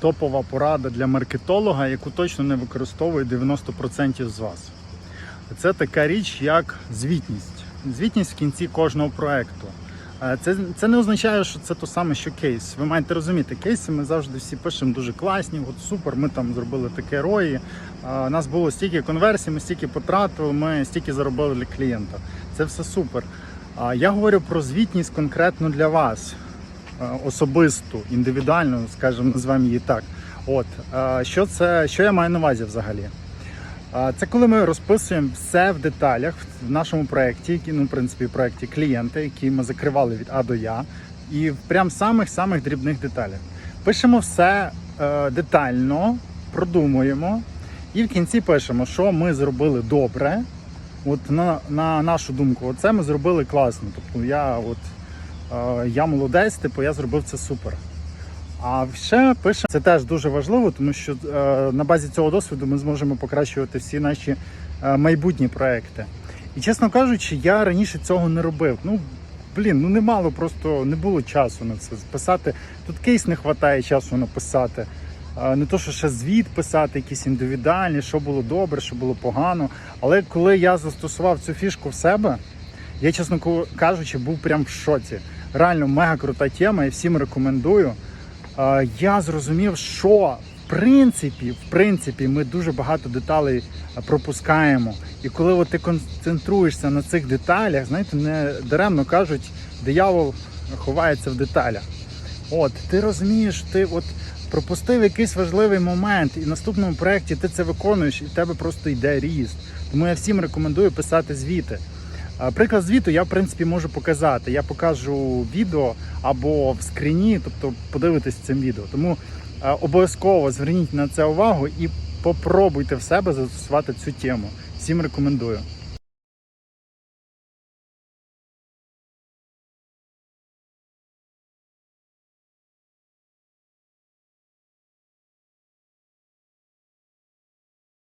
топова порада для маркетолога, яку точно не використовують 90% з вас. Це така річ, як звітність. Звітність в кінці кожного проекту. Е, Це, це не означає, що це то саме, що кейс. Ви маєте розуміти, кейси ми завжди всі пишемо дуже класні. От супер, ми там зробили таке рої. У нас було стільки конверсій, ми стільки потратили, ми стільки заробили для клієнта. Це все супер. Я говорю про звітність конкретно для вас, е, особисту, індивідуальну, скажімо, назвемо її так. От е, що це, що я маю на увазі взагалі? Це коли ми розписуємо все в деталях в нашому проєкті, ну, в принципі, проєкті клієнта, який ми закривали від А до Я, і прям самих-самих дрібних деталях. Пишемо все е, детально, продумуємо, і в кінці пишемо, що ми зробили добре. От на, на нашу думку, оце ми зробили класно. Тобто я от е, я молодець, типу я зробив це супер. А ще пише це теж дуже важливо, тому що е, на базі цього досвіду ми зможемо покращувати всі наші е, майбутні проекти. І чесно кажучи, я раніше цього не робив. Ну блін, ну немало просто не було часу на це писати. Тут кейс не вистачає часу написати. Е, Не то, що ще звіт писати, якісь індивідуальні, що було добре, що було погано. Але коли я застосував цю фішку в себе, я, чесно кажучи, був прям в шоці. Реально мега крута тема і всім рекомендую. Я зрозумів, що в принципі, в принципі, ми дуже багато деталей е, пропускаємо. І коли от ти концентруєшся на цих деталях, знаєте, не даремно кажуть, диявол ховається в деталях. От, ти розумієш, ти от пропустив якийсь важливий момент, і в наступному проєкті ти це виконуєш, і в тебе просто йде ріст. Тому я всім рекомендую писати звіти. А, Приклад звіту я в принципі можу показати. Я покажу відео або в скріні, тобто подивитись цим відео. Тому е, обов'язково зверніть на це увагу і попробуйте в себе застосувати цю тему. Всім рекомендую.